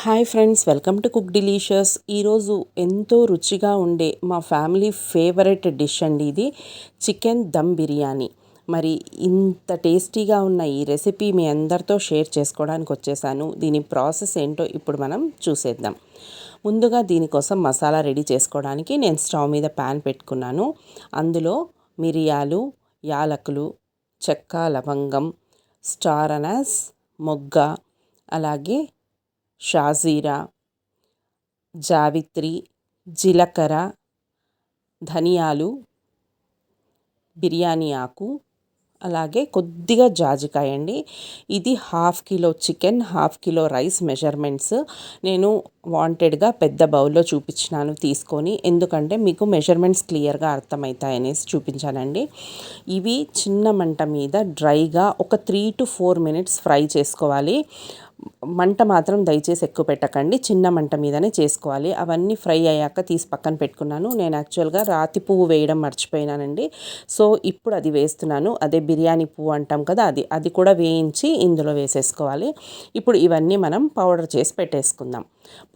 Hi friends welcome to cook delicious. ఈరోజు ఎంతో రుచిగా ఉండే మా ఫ్యామిలీ ఫేవరెట్ డిష్ అండి ఇది చికెన్ దమ్ బిర్యానీ. మరి ఇంత టేస్టీగా ఉన్న ఈ రెసిపీ మీ అందరితో షేర్ చేసుకోవడానికి వచ్చేసాను. దీని ప్రాసెస్ ఏంటో ఇప్పుడు మనం చూసేద్దాం. ముందుగా దీనికోసం మసాలా రెడీ చేసుకోవడానికి నేను స్టవ్ మీద ప్యాన్ పెట్టుకున్నాను. అందులో మిరియాలు యాలకులు చెక్క లవంగం స్టార్ అనస్ మొగ్గ అలాగే షాజీరా జావిత్రి జీలకర్ర ధనియాలు బిర్యానీ ఆకు అలాగే కొద్దిగా జాజికాయ అండి. ఇది half kilo chicken half kilo rice measurements. నేను వాంటెడ్గా పెద్ద బౌల్లో చూపించినాను తీసుకొని. ఎందుకంటే మీకు మెజర్మెంట్స్ క్లియర్గా అర్థమవుతాయి అనేసి చూపించానండి. ఇవి చిన్న మంట మీద డ్రైగా ఒక three to four minutes fry చేసుకోవాలి. మంట మాత్రం దయచేసి ఎక్కువ పెట్టకండి. చిన్న మంట మీదనే చేసుకోవాలి. అవన్నీ ఫ్రై అయ్యాక తీసి పక్కన పెట్టుకున్నాను. నేను యాక్చువల్గా రాతి పువ్వు వేయడం మర్చిపోయినానండి. సో ఇప్పుడు అది వేస్తున్నాను. అదే బిర్యానీ పువ్వు అంటాం కదా అది. అది కూడా వేయించి ఇందులో వేసేసుకోవాలి. ఇప్పుడు ఇవన్నీ మనం పౌడర్ చేసి పెట్టేసుకుందాం.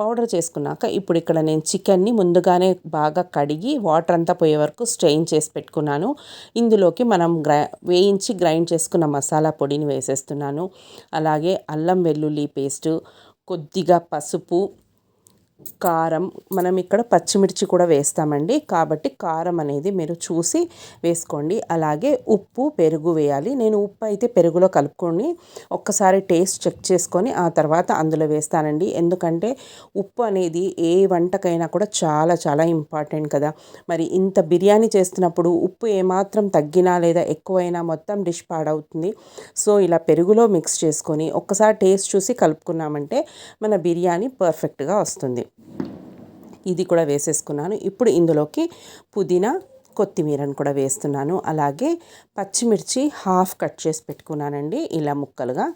పౌడర్ చేసుకున్నాక ఇప్పుడు ఇక్కడ నేను చికెన్ని ముందుగానే బాగా కడిగి వాటర్ అంతా పోయే వరకు స్ట్రెయిన్ చేసి పెట్టుకున్నాను. ఇందులోకి మనం గ్రై వేయించి గ్రైండ్ చేసుకున్న మసాలా పొడిని వేసేస్తున్నాను. అలాగే అల్లం వెల్లుల్లి పేస్టు కొద్దిగా పసుపు కారం మనం ఇక్కడ పచ్చిమిర్చి కూడా వేస్తామండి. కాబట్టి కారం అనేది మీరు చూసి వేసుకోండి. అలాగే ఉప్పు పెరుగు వేయాలి. నేను ఉప్పు అయితే పెరుగులో కలుపుకొని ఒక్కసారి టేస్ట్ చెక్ చేసుకొని ఆ తర్వాత అందులో వేస్తానండి. ఎందుకంటే ఉప్పు అనేది ఏ వంటకైనా కూడా చాలా చాలా ఇంపార్టెంట్ కదా. మరి ఇంత బిర్యానీ చేస్తున్నప్పుడు ఉప్పు ఏమాత్రం తగ్గినా లేదా ఎక్కువైనా మొత్తం డిష్ పాడవుతుంది. సో ఇలా పెరుగులో మిక్స్ చేసుకొని ఒక్కసారి టేస్ట్ చూసి కలుపుకున్నామంటే మన బిర్యానీ పర్ఫెక్ట్గా వస్తుంది. ఇది కూడా వేసేసుకున్నాను. ఇప్పుడు ఇందులోకి పుదీనా కొత్తిమీరను కూడా వేస్తున్నాను. అలాగే పచ్చిమిర్చి హాఫ్ కట్ చేసి పెట్టుకున్నానండి ఇలా ముక్కలుగా.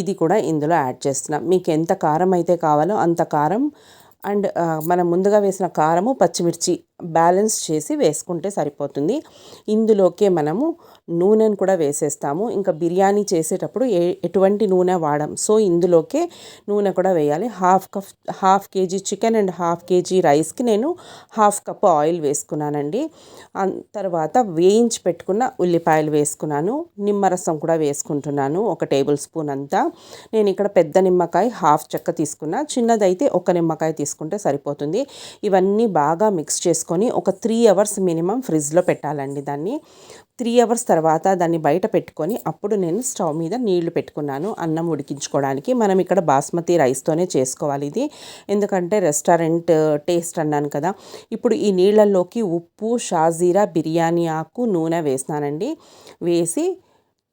ఇది కూడా ఇందులో యాడ్ చేస్తున్నాం. మీకు ఎంత కారం అయితే కావాలో అంత కారం. అండ్ మనం ముందుగా వేసిన కారము పచ్చిమిర్చి బ్యాలెన్స్ చేసి వేసుకుంటే సరిపోతుంది. ఇందులోకే మనము నూనెను కూడా వేసేస్తాము. ఇంకా బిర్యానీ చేసేటప్పుడు ఏ ఎటువంటి నూనె వాడం. సో ఇందులోకే నూనె కూడా వేయాలి. Half cup half KG chicken and half KG రైస్కి నేను హాఫ్ కప్ ఆయిల్ వేసుకున్నానండి. తర్వాత వేయించి పెట్టుకున్న ఉల్లిపాయలు వేసుకున్నాను. నిమ్మరసం కూడా వేసుకుంటున్నాను. ఒక టేబుల్ స్పూన్ అంతా. నేను ఇక్కడ పెద్ద నిమ్మకాయ హాఫ్ చెక్క తీసుకున్నా. చిన్నదైతే ఒక నిమ్మకాయ తీసుకుంటే సరిపోతుంది. ఇవన్నీ బాగా మిక్స్ చేసుకొని ఒక త్రీ అవర్స్ మినిమం ఫ్రిడ్జ్లో పెట్టాలండి దాన్ని. త్రీ అవర్స్ తర్వాత దాన్ని బయట పెట్టుకొని అప్పుడు నేను స్టవ్ మీద నీళ్ళు పెట్టుకున్నాను అన్నం ఉడికించుకోవడానికి. మనం ఇక్కడ బాస్మతి రైస్తోనే చేసుకోవాలి ఇది. ఎందుకంటే రెస్టారెంట్ టేస్ట్ అన్నాను కదా. ఇప్పుడు ఈ నీళ్ళల్లోకి ఉప్పు షాజీరా బిర్యానీ ఆకు నూనె వేసినానండి. వేసి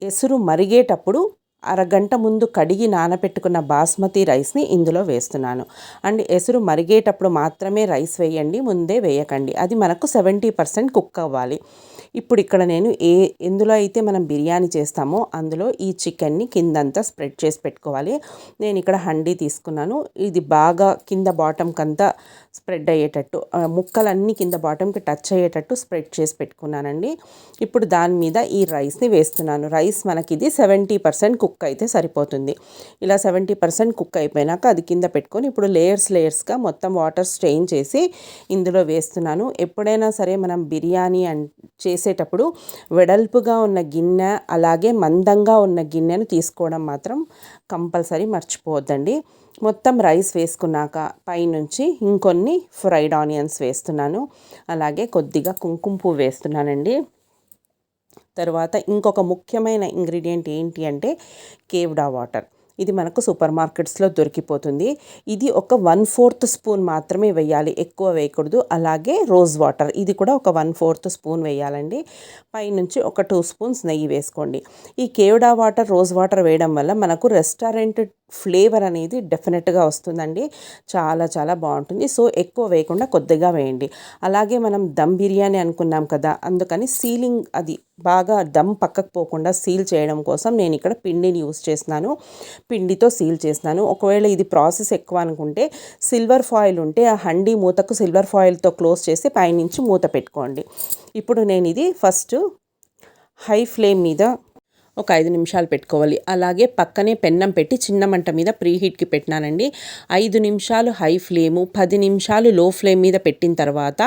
ఎసురు మరిగేటప్పుడు అరగంట ముందు కడిగి నానబెట్టుకున్న బాస్మతి రైస్ని ఇందులో వేస్తున్నాను. అండ్ ఎసురు మరిగేటప్పుడు మాత్రమే రైస్ వేయండి ముందే వేయకండి. అది మనకు సెవెంటీ పర్సెంట్ కుక్ అవ్వాలి. ఇప్పుడు ఇక్కడ నేను ఏ ఎందులో అయితే మనం బిర్యానీ చేస్తామో అందులో ఈ చికెన్ని కిందంతా స్ప్రెడ్ చేసి పెట్టుకోవాలి. నేను ఇక్కడ హండీ తీసుకున్నాను. ఇది బాగా కింద బాటంకంతా స్ప్రెడ్ అయ్యేటట్టు ముక్కలన్నీ కింద బాటంకి టచ్ అయ్యేటట్టు స్ప్రెడ్ చేసి పెట్టుకున్నానండి. ఇప్పుడు దాని మీద ఈ రైస్ని వేస్తున్నాను. రైస్ మనకి ఇది సెవెంటీ పర్సెంట్ కుక్ కుక్ అయితే సరిపోతుంది. ఇలా సెవెంటీ పర్సెంట్ కుక్ అయిపోయినాక అది కింద పెట్టుకొని ఇప్పుడు లేయర్స్ లేయర్స్గా మొత్తం వాటర్ స్ట్రెయిన్ చేసి ఇందులో వేస్తున్నాను. ఎప్పుడైనా సరే మనం బిర్యానీ అన్ చేసేటప్పుడు వెడల్పుగా ఉన్న గిన్నె అలాగే మందంగా ఉన్న గిన్నెను తీసుకోవడం మాత్రం కంపల్సరీ మర్చిపోవద్దండి. మొత్తం రైస్ వేసుకున్నాక పైనుంచి ఇంకొన్ని ఫ్రైడ్ ఆనియన్స్ వేస్తున్నాను. అలాగే కొద్దిగా కుంకుమ పువ్వు వేస్తున్నానండి. తర్వాత ఇంకొక ముఖ్యమైన ఇంగ్రీడియంట్ ఏంటి అంటే కేవ్డా వాటర్. ఇది మనకు సూపర్ మార్కెట్స్లో దొరికిపోతుంది. ఇది ఒక వన్ ఫోర్త్ స్పూన్ మాత్రమే వేయాలి. ఎక్కువ వేయకూడదు. అలాగే రోజ్ వాటర్. ఇది కూడా ఒక వన్ ఫోర్త్ స్పూన్ వేయాలండి. పైనుంచి ఒక టూ స్పూన్స్ నెయ్యి వేసుకోండి. ఈ కేవడా వాటర్ రోజ్ వాటర్ వేయడం వల్ల మనకు రెస్టారెంట్ ఫ్లేవర్ అనేది డెఫినెట్గా వస్తుందండి. చాలా చాలా బాగుంటుంది. సో ఎక్కువ వేయకుండా కొద్దిగా వేయండి. అలాగే మనం దమ్ బిర్యానీ అనుకున్నాం కదా అందుకని సీలింగ్ అది బాగా దమ్ పక్కకు పోకుండా సీల్ చేయడం కోసం నేను ఇక్కడ పిండిని యూస్ చేస్తున్నాను. పిండితో సీల్ చేస్తున్నాను. ఒకవేళ ఇది ప్రాసెస్ ఎక్కువ అనుకుంటే సిల్వర్ ఫాయిల్ ఉంటే ఆ హండీ మూతకు సిల్వర్ ఫాయిల్తో క్లోజ్ చేసి పైనుంచి మూత పెట్టుకోండి. ఇప్పుడు నేను ఇది ఫస్ట్ హై ఫ్లేమ్ మీద ఒక ఐదు నిమిషాలు పెట్టుకోవాలి. అలాగే పక్కనే పెన్నం పెట్టి చిన్న మంట మీద ప్రీ హీట్కి పెట్టినానండి. ఐదు నిమిషాలు హై ఫ్లేము పది నిమిషాలు లో ఫ్లేమ్ మీద పెట్టిన తర్వాత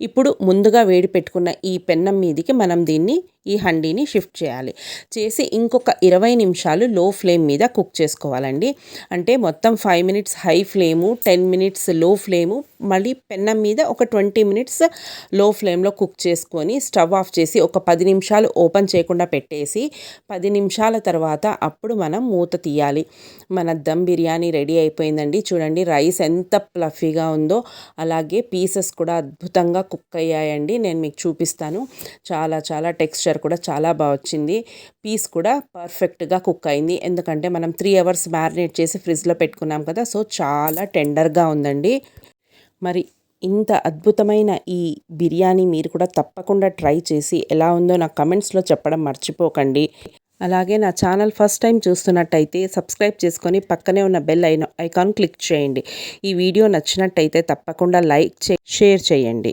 ఇప్పుడు ముందుగా వేడి పెట్టుకున్న ఈ పెన్నం మీదకి మనం దీన్ని ఈ హండీని షిఫ్ట్ చేయాలి. చేసి ఇంకొక ఇరవై నిమిషాలు లో ఫ్లేమ్ మీద కుక్ చేసుకోవాలండి. అంటే మొత్తం five minutes high flame ten మినిట్స్లో ఫ్లేము మళ్ళీ పెన్నం మీద ఒక ట్వంటీ మినిట్స్లో ఫ్లేమ్లో కుక్ చేసుకొని స్టవ్ ఆఫ్ చేసి ఒక పది నిమిషాలు ఓపెన్ చేయకుండా పెట్టేసి పది నిమిషాల తర్వాత అప్పుడు మనం మూత తీయాలి. మన దమ్ బిర్యానీ రెడీ అయిపోయిందండి. చూడండి రైస్ ఎంత ప్లఫీగా ఉందో అలాగే పీసెస్ కూడా అద్భుతంగా కుక్ అయ్యాయండి. నేను మీకు చూపిస్తాను. చాలా చాలా టెక్స్చర్ కూడా చాలా బాగా వచ్చింది. పీస్ కూడా పర్ఫెక్ట్గా కుక్ అయింది. ఎందుకంటే మనం త్రీ అవర్స్ మ్యారినేట్ చేసి ఫ్రిడ్జ్లో పెట్టుకున్నాం కదా సో చాలా టెండర్గా ఉందండి. మరి ఇంత అద్భుతమైన ఈ బిర్యానీ మీరు కూడా తప్పకుండా ట్రై చేసి ఎలా ఉందో నా కమెంట్స్లో చెప్పడం మర్చిపోకండి. అలాగే నా ఛానల్ ఫస్ట్ టైం చూస్తున్నట్టయితే సబ్స్క్రైబ్ చేసుకొని పక్కనే ఉన్న బెల్ ఐన ఐకాన్ క్లిక్ చేయండి. ఈ వీడియో నచ్చినట్టయితే తప్పకుండా లైక్ చే షేర్ చేయండి.